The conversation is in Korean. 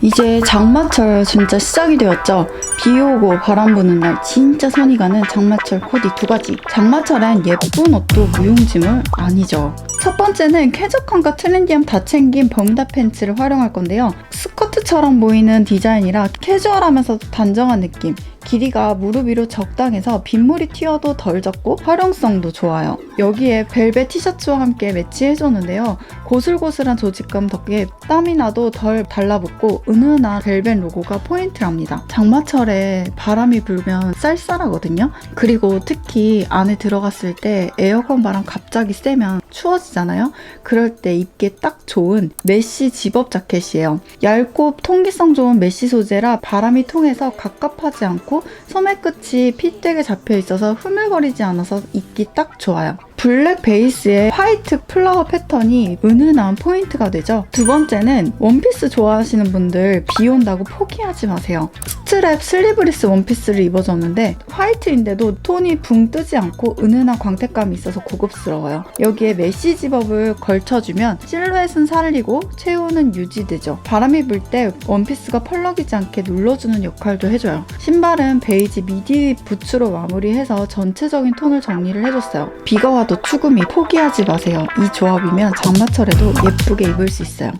이제 장마철 진짜 시작이 되었죠. 비 오고 바람 부는 날 진짜 손이 가는 장마철 코디 두 가지. 장마철엔 예쁜 옷도 무용지물 아니죠. 첫 번째는 쾌적함과 트렌디함 다 챙긴 벙다 팬츠를 활용할 건데요. 스커트처럼 보이는 디자인이라 캐주얼하면서 단정한 느낌. 길이가 무릎 위로 적당해서 빗물이 튀어도 덜 젖고 활용성도 좋아요. 여기에 벨벳 티셔츠와 함께 매치해줬는데요. 고슬고슬한 조직감 덕에 땀이 나도 덜 달라붙고 은은한 벨벳 로고가 포인트랍니다. 장마철에 바람이 불면 쌀쌀하거든요. 그리고 특히 안에 들어갔을 때 에어컨 바람 갑자기 세면 추워지잖아요. 그럴 때 입기 딱 좋은 메쉬 집업 자켓이에요. 얇고 통기성 좋은 메쉬 소재라 바람이 통해서 갑갑하지 않고 소매 끝이 핏되게 잡혀 있어서 흐물거리지 않아서 입기 딱 좋아요. 블랙 베이스에 화이트 플라워 패턴이 은은한 포인트가 되죠. 두 번째는 원피스 좋아하시는 분들 비 온다고 포기하지 마세요. 스트랩 슬리브리스 원피스를 입어줬는데 화이트인데도 톤이 붕 뜨지 않고 은은한 광택감이 있어서 고급스러워요. 여기에 메쉬 집업을 걸쳐주면 실루엣은 살리고 체온은 유지되죠. 바람이 불 때 원피스가 펄럭이지 않게 눌러주는 역할도 해줘요. 신발은 베이지 미디 부츠로 마무리해서 전체적인 톤을 정리를 해줬어요. 비가 와도 추구미 포기하지 마세요. 이 조합이면 장마철에도 예쁘게 입을 수 있어요.